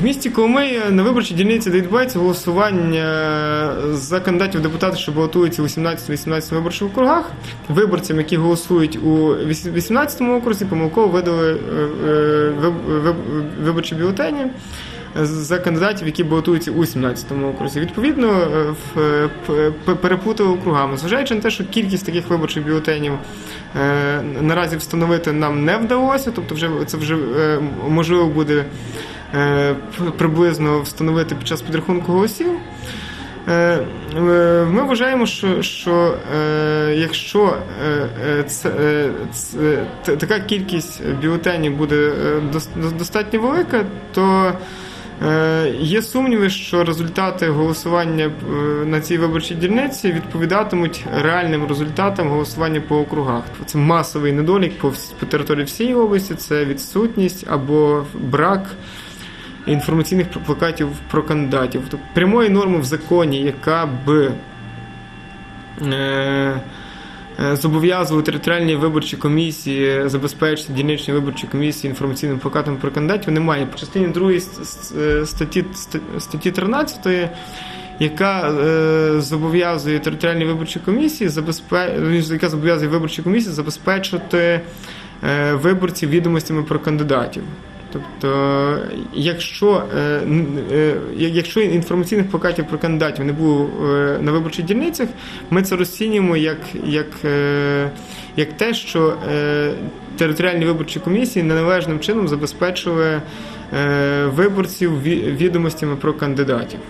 В місті Коломиї на виборчій дільниці, де відбувається голосування за кандидатів в депутати, що балотуються у 17-18 виборчих округах, виборцям, які голосують у 18-му окрузі, помилково видали е, е, виб- виб- виборчі бюлетені за кандидатів, які балотуються у 17-му окрузі. Відповідно, е, в- е, п- п- переплутали округами. Зважаючи на те, що кількість таких виборчих бюлетенів е, наразі встановити нам не вдалося, тобто вже це вже е, можливо буде е, приблизно встановити під час підрахунку голосів. Е, е, Ми вважаємо, що, що е, якщо е, е, це, е, це- така кількість бюлетенів буде е, дос- дос- достатньо велика, то е, є сумніви, що результати голосування е, на цій виборчій дільниці відповідатимуть реальним результатам голосування по округах. Це масовий недолік по території всієї області, це відсутність або брак інформаційних плакатів про кандидатів. Тобто прямої норми в законі, яка б е, е, зобов'язувала територіальні виборчі комісії забезпечити дільничні виборчі комісії інформаційним плакатом про кандидатів, немає. По частині 2 статті, статті 13 яка е, зобов'язує територіальні виборчі комісії, забезпе... яка зобов'язує виборчі комісії забезпечити е, виборців відомостями про кандидатів. Тобто, якщо, е, е, якщо інформаційних плакатів про кандидатів не було е, на виборчих дільницях, ми це розцінюємо як, як, як те, що територіальні виборчі комісії неналежним чином забезпечили виборців відомостями про кандидатів.